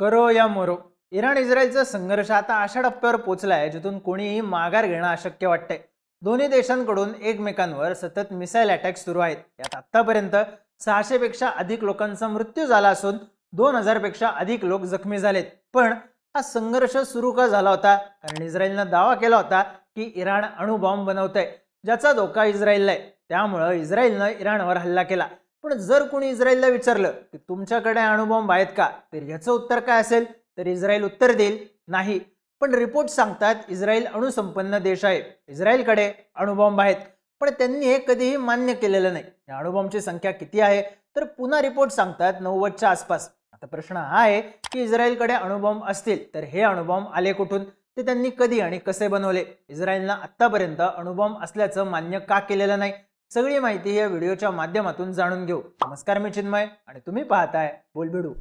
करो या मरो. इराण इस्रायलचा संघर्ष आता अशा टप्प्यावर आहे जिथून कोणीही माघार घेणं अशक्य वाटतंय. दोन्ही देशांकडून एकमेकांवर सतत मिसाईल अटॅक सुरू आहेत. यात आतापर्यंत सहाशेपेक्षा अधिक लोकांचा मृत्यू झाला असून दोन हजारपेक्षा अधिक लोक जखमी झालेत. पण हा संघर्ष सुरू का झाला होता? कारण इस्रायलनं दावा केला होता की इराण अणुबॉम्ब बनवतंय ज्याचा धोका इस्रायलला आहे. त्यामुळं इस्रायलनं इराणवर हल्ला केला. पण जर कोणी इस्रायलला विचारलं की तुमच्याकडे अणुबॉम्ब आहेत का? तर याचं उत्तर काय असेल? तर इस्रायल उत्तर देईल नाही. पण रिपोर्ट सांगतात इस्रायल अणुसंपन्न देश आहे. इस्रायलकडे अणुबॉम्ब आहेत. पण त्यांनी हे कधीही मान्य केलेलं नाही. या अणुबॉम्बची संख्या किती आहे? तर पुन्हा रिपोर्ट सांगतात नव्वदच्या आसपास. आता प्रश्न हा आहे की इस्रायलकडे अणुबॉम्ब असतील तर हे अणुबॉम्ब आले कुठून? ते त्यांनी कधी आणि कसे बनवले? इस्रायलनं आत्तापर्यंत अणुबॉम्ब असल्याचं मान्य का केलेलं नाही? सगळी माहिती या व्हिडिओच्या माध्यमातून जाणून घेऊ. नमस्कार मी चिन्मय आणि तुम्ही पाहताय बोलबिडू.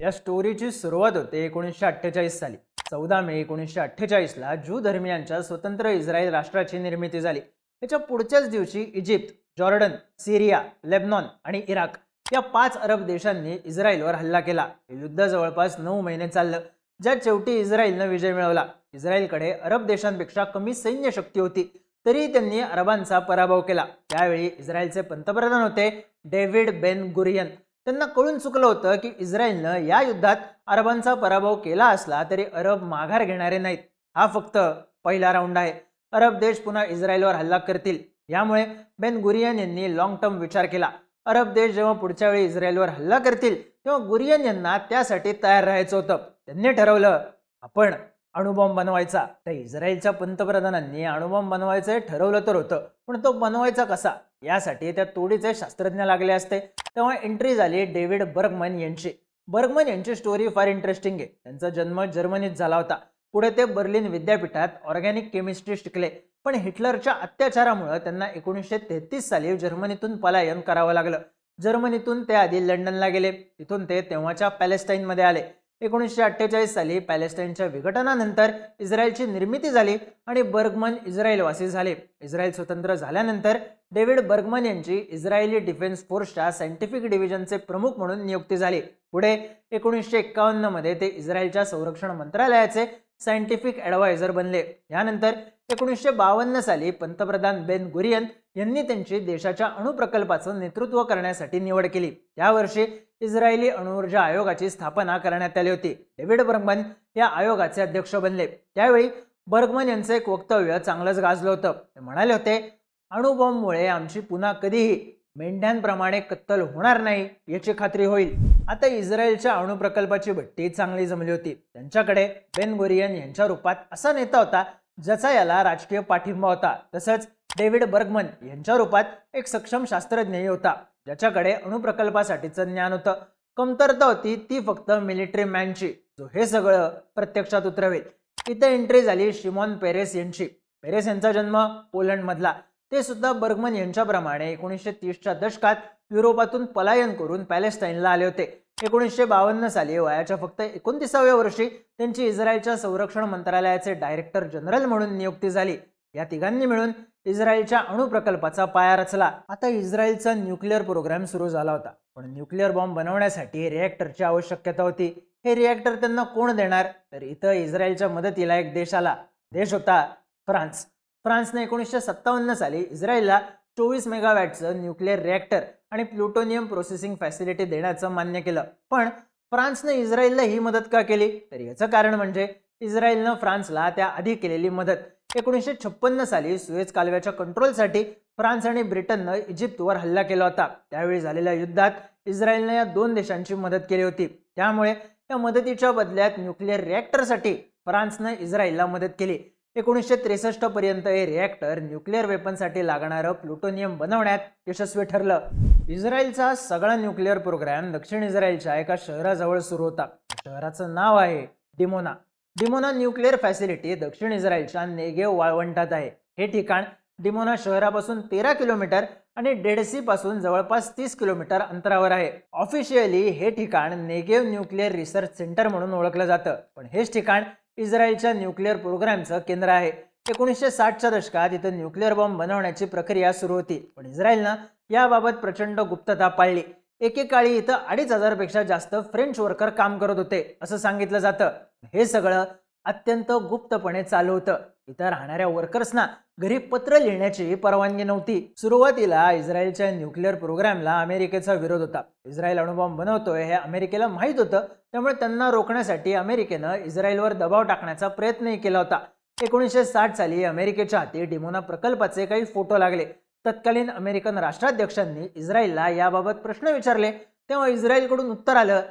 या स्टोरीची सुरुवात होते एकोणीसशे अठ्ठेचाळीस साली. चौदा मे एकोणीसशे अठ्ठेचाळीसला ज्यू धर्मियांच्या स्वतंत्र इस्रायल राष्ट्राची निर्मिती झाली. त्याच्या पुढच्याच दिवशी इजिप्त जॉर्डन सिरिया लेबनॉन आणि इराक या पाच अरब देशांनी इस्रायलवर हल्ला केला. हे युद्ध जवळपास नऊ महिने चाललं. ज्यात शेवटी इस्रायलनं विजय मिळवला. इस्रायलकडे अरब देशांपेक्षा कमी सैन्य शक्ती होती. तरी त्यांनी अरबांचा पराभव केला. त्यावेळी इस्रायलचे पंतप्रधान होते डेव्हिड बेन गुरियन. त्यांना कळून चुकलं होतं की इस्रायलनं या युद्धात अरबांचा पराभव केला असला तरी अरब माघार घेणारे नाहीत. हा फक्त पहिला राऊंड आहे. अरब देश पुन्हा इस्रायलवर हल्ला करतील. यामुळे बेन गुरियन यांनी लॉंग टर्म विचार केला. अरब देश जेव्हा पुढच्या वेळी इस्रायलवर हल्ला करतील तेव्हा गुरियन यांना त्यासाठी तयार राहायचं होतं. त्यांनी ठरवलं आपण अणुबॉम्ब बनवायचा. तर इस्रायलच्या पंतप्रधानांनी अणुबॉम्ब बनवायचं हे ठरवलं तर होतं. पण तो बनवायचा कसा? यासाठी त्या तोडीचे शास्त्रज्ञ लागले असते. तेव्हा एंट्री झाली डेव्हिड बर्गमन यांची. बर्गमन यांची स्टोरी फार इंटरेस्टिंग आहे. त्यांचा जन्म जर्मनीत झाला होता. पुढे ते बर्लिन विद्यापीठात ऑर्गॅनिक केमिस्ट्री शिकले. पण हिटलरच्या अत्याचारामुळे त्यांना एकोणीसशे तेहतीस साली जर्मनीतून पलायन करावं लागलं. जर्मनीतून ते आधी लंडनला गेले. तिथून ते तेव्हाच्या पॅलेस्टाईनमध्ये आले. एकोणीसशे अठ्ठेचाळीस साली पॅलेस्टाईनच्या विघटनानंतर इस्रायलची निर्मिती झाली आणि बर्गमन इस्रायलवासी झाले. इस्रायल स्वतंत्र झाल्यानंतर डेव्हिड बर्गमन यांची इस्रायली डिफेन्स फोर्सच्या सायंटिफिक डिव्हिजनचे प्रमुख म्हणून नियुक्ती झाली. पुढे एकोणीसशे एक्कावन्नमध्ये ते इस्रायलच्या संरक्षण मंत्रालयाचे सायंटिफिक ॲडवायझर बनले. यानंतर एकोणीसशे बावन्न साली पंतप्रधान बेन गुरियन यांनी त्यांची देशाच्या अणुप्रकल्पाचं नेतृत्व करण्यासाठी निवड केली. यावर्षी इस्रायली अणुऊर्जा आयोगाची स्थापना करण्यात आली होती. डेव्हिड बर्गमन या आयोगाचे अध्यक्ष बनले. त्यावेळी बर्गमन यांचं एक वक्तव्य चांगलंच गाजलं होतं. ते म्हणाले होते अणुबॉम्बमुळे आमची पुन्हा कधीही मेंढ्यांप्रमाणे कत्तल होणार नाही याची खात्री होईल. आता इस्रायलच्या अणुप्रकल्पाची भट्टी चांगली जमली होती. त्यांच्याकडे बेन गोरियन यांच्या रूपात असा नेता होता ज्याचा याला राजकीय पाठिंबा होता. तसंच डेव्हिड बर्गमन यांच्या रूपात एक सक्षम शास्त्रज्ञही होता. ज्याच्याकडे अणुप्रकल्पासाठीचं ज्ञान होतं. कमतरता होती ती फक्त मिलिटरी मॅनची जो हे सगळं प्रत्यक्षात उतरवेल. इथं एंट्री झाली शिमॉन पेरेस यांची. पेरेस यांचा जन्म पोलंडमधला. ते सुद्धा बर्गमन यांच्याप्रमाणे एकोणीसशे तीसच्या दशकात युरोपातून पलायन करून पॅलेस्टाईनला आले होते. एकोणीसशे बावन्न साली वयाच्या फक्त एकोणतीसाव्या वर्षी त्यांची इस्रायलच्या संरक्षण मंत्रालयाचे डायरेक्टर जनरल म्हणून नियुक्ती झाली. या तिघांनी मिळून इस्रायलच्या अणुप्रकल्पाचा पाया रचला. आता इस्रायलचा न्यूक्लिअर प्रोग्राम सुरू झाला होता. पण न्यूक्लिअर बॉम्ब बनवण्यासाठी रिॲक्टरची आवश्यकता होती. हे रिॲक्टर त्यांना कोण देणार? तर इथं इस्रायलच्या मदतीला एक देश आला. देश होता फ्रान्स. फ्रान्सने एकोणीसशे सत्तावन्न साली इस्रायलला चोवीस मेगावॅटचं न्यूक्लिअर रिॲक्टर आणि प्लुटोनियम प्रोसेसिंग फॅसिलिटी देण्याचं मान्य केलं. पण फ्रान्सने इस्रायलला ही मदत का केली? तर याचं कारण म्हणजे इस्रायलनं फ्रान्सला त्या आधी केलेली मदत. एकोणीसशे छप्पन्न साली सुएज कालव्याच्या कंट्रोलसाठी फ्रान्स आणि ब्रिटननं इजिप्तवर हल्ला केला होता. त्यावेळी झालेल्या युद्धात इस्रायलनं या दोन देशांची मदत केली होती. त्यामुळे या मदतीच्या बदल्यात न्यूक्लिअर रिॲक्टरसाठी फ्रान्सनं इस्रायलला मदत केली. एकोणीसशे त्रेसष्ट पर्यंत हे रिॲक्टर न्यूक्लिअर वेपनसाठी लागणारं प्लुटोनियम बनवण्यात यशस्वी ठरलं. इस्रायलचा सगळा न्यूक्लिअर प्रोग्राम दक्षिण इस्रायलच्या एका शहराजवळ सुरू होता. शहराचं नाव आहे डिमोना. डिमोना न्यूक्लिअर फॅसिलिटी दक्षिण इस्रायलच्या नेगेव वाळवंटात आहे. हे ठिकाण डिमोना शहरापासून तेरा किलोमीटर आणि डेडसी पासून जवळपास तीस किलोमीटर अंतरावर आहे. ऑफिशियली हे ठिकाण नेगेव न्यूक्लिअर रिसर्च सेंटर म्हणून ओळखलं जातं. पण हेच ठिकाण इस्रायलच्या न्यूक्लिअर प्रोग्रामचं केंद्र आहे. एकोणीसशे साठच्या दशकात इथं न्यूक्लिअर बॉम्ब बनवण्याची प्रक्रिया सुरू होती. पण इस्रायलनं याबाबत प्रचंड गुप्तता पाळली. एकेकाळी इथं अडीच हजारपेक्षा जास्त फ्रेंच वर्कर काम करत होते असं सांगितलं जातं. हे सगळं अत्यंत गुप्तपणे चालू होतं. इथं राहणाऱ्या वर्कर्सना घरी पत्र लिहिण्याची परवानगी नव्हती. सुरुवातीला इस्रायलच्या न्यूक्लिअर प्रोग्रामला अमेरिकेचा विरोध होता. इस्रायल अणुबॉम्ब बनवतोय हे अमेरिकेला माहीत होतं. त्यामुळे त्यांना रोखण्यासाठी अमेरिकेनं इस्रायलवर दबाव टाकण्याचा प्रयत्नही केला होता. एकोणीसशे साठ साली अमेरिकेच्या हाती डिमोना प्रकल्पाचे काही फोटो लागले. तत्कालीन अमेरिकन राष्ट्राध्यक्षांनी इस्रायलला याबाबत प्रश्न विचारले. तेव्हा इस्रायलकडून उत्तर आलं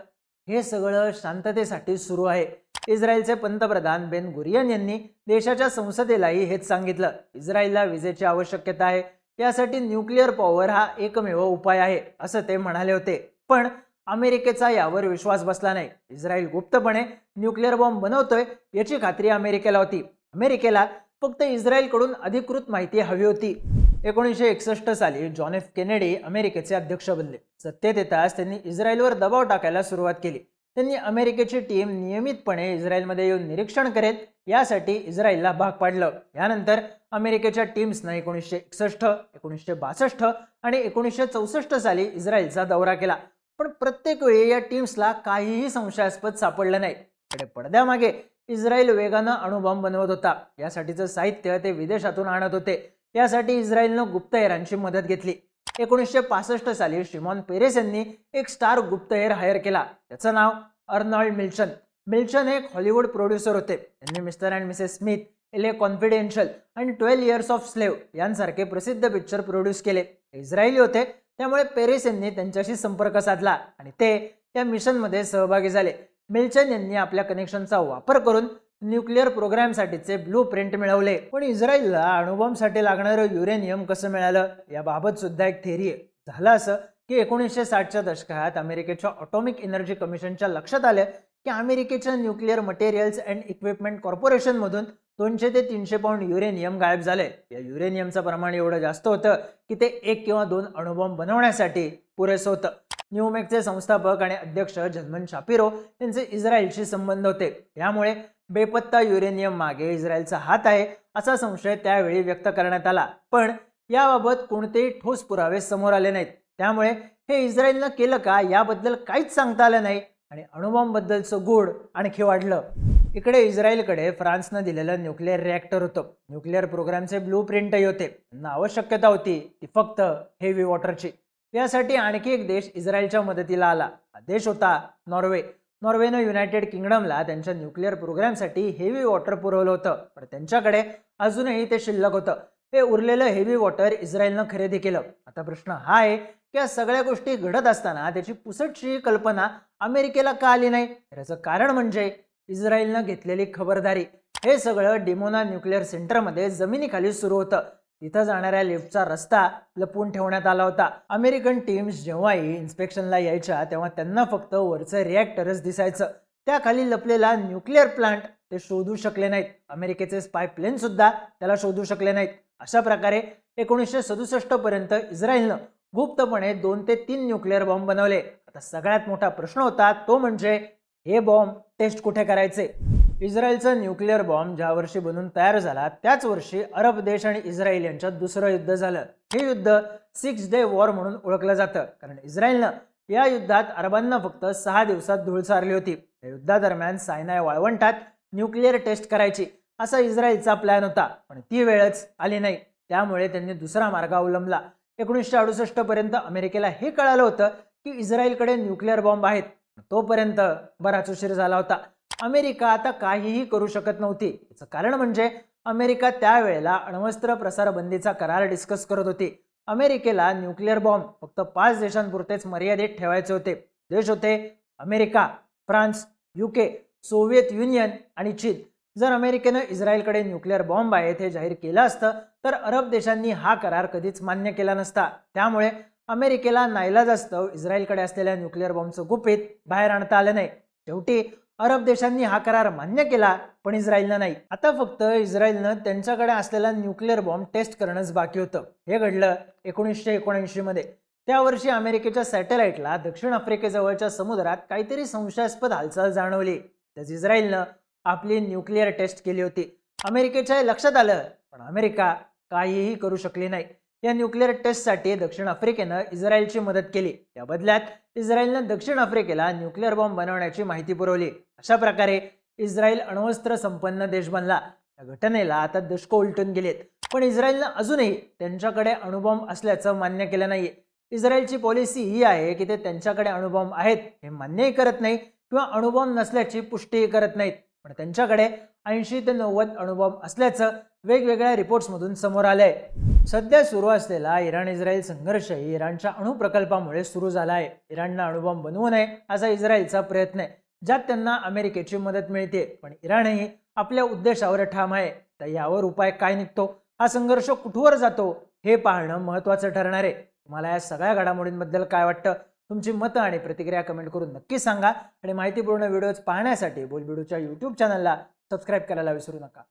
हे सगळं शांततेसाठी सुरू आहे. इस्रायलचे पंतप्रधान बेन गुरियन यांनी देशाच्या संसदेलाही हेच सांगितलं. इस्रायलला विजेची आवश्यकता आहे. यासाठी न्यूक्लिअर पॉवर हा एकमेव उपाय आहे असं ते म्हणाले होते. पण अमेरिकेचा यावर विश्वास बसला नाही. इस्रायल गुप्तपणे न्यूक्लिअर बॉम्ब बनवतोय याची खात्री अमेरिकेला होती. अमेरिकेला फक्त इस्रायलकडून अधिकृत माहिती हवी होती. एकोणीसशे एकसष्ट साली जॉन एफ केनेडी अमेरिकेचे अध्यक्ष बनले. सत्तेत येताच त्यांनी इस्रायलवर दबाव टाकायला सुरुवात केली. त्यांनी अमेरिकेची टीम नियमितपणे इस्रायलमध्ये येऊन निरीक्षण करेल यासाठी इस्रायलला भाग पाडलं. यानंतर अमेरिकेच्या टीम्सनं एकोणीसशे एकसष्ट एकोणीसशे बासष्ट आणि एकोणीसशे चौसष्ट साली इस्रायलचा दौरा केला. पण प्रत्येक वेळी या टीम्सला काहीही संशयास्पद सापडलं नाही. पडद्यामागे इस्रायल वेगानं अणुबॉम्ब बनवत होता. यासाठीचं साहित्य ते विदेशातून आणत होते. यासाठी इस्रायलनं गुप्तहेरांची मदत घेतली. एकोणीसशे पासष्ट साली शिमॉन पेरेस यांनी एक स्टार गुप्तहेर हायर केला. त्याचं नाव अर्नॉल्ड मिल्चन मिल्चन हे एक हॉलिवूड प्रोड्युसर होते. त्यांनी Mr and Mrs Smith L A confidential आणि ट्वेल्व इयर्स ऑफ स्लेव यांसारखे प्रसिद्ध पिक्चर प्रोड्यूस केले. इस्रायली होते. त्यामुळे पेरिस यांनी त्यांच्याशी संपर्क साधला आणि ते या मिशनमध्ये सहभागी झाले. मिल्चन यांनी आपल्या कनेक्शनचा वापर करून न्यूक्लिअर प्रोग्रॅमसाठीचे ब्लू प्रिंट मिळवले. पण इस्रायलला अणुबॉम्बसाठी लागणारं युरेनियम कसं मिळालं? याबाबत सुद्धा एक थेरी आहे. झालं असं की एकोणीसशे साठच्या दशकात अमेरिकेच्या ऑटोमिक एनर्जी कमिशनच्या लक्षात आलं की अमेरिकेच्या न्यूक्लिअर मटेरियल्स अँड इक्विपमेंट कॉर्पोरेशनमधून दोनशे ते तीनशे पाऊंड युरेनियम गायब झाले या युरेनियमचं प्रमाण एवढं जास्त होतं की ते एक किंवा दोन अणुबॉम्ब बनवण्यासाठी पुरेसं होतं. न्यूमेकचे संस्थापक आणि अध्यक्ष जन्मन शापिरो यांचे इस्रायलशी संबंध होते. यामुळे बेपत्ता युरेनियम मागे इस्रायलचा हात आहे असा संशय त्यावेळी व्यक्त करण्यात आला. पण याबाबत कोणतेही ठोस पुरावे समोर आले नाहीत. त्यामुळे हे इस्रायलनं केलं का याबद्दल काहीच सांगता आलं नाही आणि अणुबॉम्बबद्दलचं गूढ आणखी वाढलं. इकडे इस्रायलकडे फ्रान्सनं दिलेलं न्यूक्लिअर रिॲक्टर होतं. न्यूक्लिअर प्रोग्रामचे ब्लू प्रिंटही होते. त्यांना आवश्यकता होती ती फक्त हेवी वॉटरची यासाठी आणखी एक देश इस्रायलच्या मदतीला आला. हा देश होता नॉर्वे. नॉर्वेनं युनायटेड किंगडमला त्यांच्या न्यूक्लिअर प्रोग्रामसाठी हेवी वॉटर पुरवलं होतं पण त्यांच्याकडे अजूनही ते शिल्लक होतं. हे उरलेलं हेवी वॉटर इस्रायलनं खरेदी केलं. आता प्रश्न हा आहे की या सगळ्या गोष्टी घडत असताना त्याची पुसटशी कल्पना अमेरिकेला का आली नाही? तर याचं कारण म्हणजे इस्रायलनं घेतलेली खबरदारी. हे सगळं डिमोना न्यूक्लिअर सेंटरमध्ये जमिनीखाली सुरू होतं. तिथं जाणाऱ्या लिफ्टचा रस्ता लपवून ठेवण्यात आला होता. अमेरिकन टीम्स जेव्हाही इन्स्पेक्शनला यायच्या तेव्हा त्यांना फक्त वरचं रिॲक्टरच दिसायचं. त्याखाली लपलेला न्यूक्लिअर प्लांट ते शोधू शकले नाहीत. अमेरिकेचे स्पाय प्लेन सुद्धा त्याला शोधू शकले नाहीत. अशा प्रकारे एकोणीसशे सदुसष्ट पर्यंत इस्रायलनं गुप्तपणे दोन ते तीन न्यूक्लिअर बॉम्ब बनवले. आता सगळ्यात मोठा प्रश्न होता तो म्हणजे हे बॉम्ब टेस्ट कुठे करायचे? इस्रायलचा न्यूक्लिअर बॉम्ब ज्या वर्षी बनून तयार झाला त्याच वर्षी अरब देश आणि इस्रायल यांच्यात दुसरं युद्ध झालं. हे युद्ध सिक्स डे वॉर म्हणून ओळखलं जातं. कारण इस्रायलनं या युद्धात अरबांना फक्त सहा दिवसात धूळ सारली होती. या युद्धादरम्यान सायनाय वाळवंटात न्यूक्लिअर टेस्ट करायची. असा इस्रायलचा प्लॅन होता पण ती वेळच आली नाही. त्यामुळे त्यांनी दुसरा मार्ग अवलंबला. एकोणीसशे अडुसष्ट पर्यंत अमेरिकेला हे कळालं होतं की इस्रायलकडे न्यूक्लिअर बॉम्ब आहेत. तोपर्यंत बराच उशीर झाला होता. अमेरिका आता काहीही करू शकत नव्हती. याचं कारण म्हणजे अमेरिका त्यावेळेला अण्वस्त्र प्रसार बंदीचा करार डिस्कस करत होती. अमेरिकेला न्यूक्लिअर बॉम्ब फक्त पाच देशांपुरतेच मर्यादित ठेवायचे होते. देश होते America France UK Soviet Union आणि चीन. जर अमेरिकेनं इस्रायलकडे न्यूक्लिअर बॉम्ब आहेत हे जाहीर केलं असतं तर अरब देशांनी हा करार कधीच मान्य केला नसता. त्यामुळे अमेरिकेला नाईलाज असतं इस्रायलकडे असलेल्या न्यूक्लिअर बॉम्बचं गुपित बाहेर आणता आलं नाही. शेवटी अरब देशांनी हा करार मान्य केला पण इस्रायलनं नाही. आता फक्त इस्रायलनं त्यांच्याकडे असलेला न्यूक्लिअर बॉम्ब टेस्ट करणंच बाकी होतं. हे घडलं एकोणीसशे एकोणऐंशी मध्ये त्या वर्षी अमेरिकेच्या सॅटेलाइटला दक्षिण आफ्रिकेजवळच्या समुद्रात काहीतरी संशयास्पद हालचाल जाणवली. त्याच इस्रायलनं आपली न्यूक्लिअर टेस्ट केली होती. अमेरिकेच्या लक्षात आलं पण अमेरिका काहीही करू शकली नाही. या न्यूक्लिअर टेस्टसाठी दक्षिण आफ्रिकेनं इस्रायलची मदत केली. त्या बदल्यात इस्रायलनं दक्षिण आफ्रिकेला न्यूक्लिअर बॉम्ब बनवण्याची माहिती पुरवली. अशा प्रकारे इस्रायल अण्वस्त्र संपन्न देश बनला. या घटनेला आता दशकं उलटून गेलेत. पण इस्रायलनं अजूनही त्यांच्याकडे अणुबॉम्ब असल्याचं मान्य केलं नाहीये. इस्रायलची पॉलिसी ही आहे की ते त्यांच्याकडे अणुबॉम्ब आहेत हे मान्यही करत नाही किंवा अणुबॉम्ब नसल्याची पुष्टीही करत नाहीत. पण त्यांच्याकडे ऐंशी ते नव्वद अणुबॉम्ब असल्याचं वेगवेगळ्या रिपोर्ट्समधून समोर आलंय. सध्या सुरू असलेला इराण इस्रायल संघर्षही इराणच्या अणुप्रकल्पामुळे सुरू झाला आहे. इराणनं अणुबॉम्ब बनवू नये असा इस्रायलचा प्रयत्न आहे ज्यात त्यांना अमेरिकेची मदत मिळते पण इराणही आपल्या उद्देशावर ठाम आहे. तर यावर उपाय काय निघतो? हा संघर्ष कुठवर जातो? हे पाहणं महत्त्वाचं ठरणार आहे. तुम्हाला या सगळ्या घडामोडींबद्दल काय वाटतं? तुमची मतं आणि प्रतिक्रिया कमेंट करून नक्की सांगा. आणि माहितीपूर्ण व्हिडिओज पाहण्यासाठी बोलबिडूच्या यूट्यूब चॅनलला सबस्क्राईब करायला विसरू नका.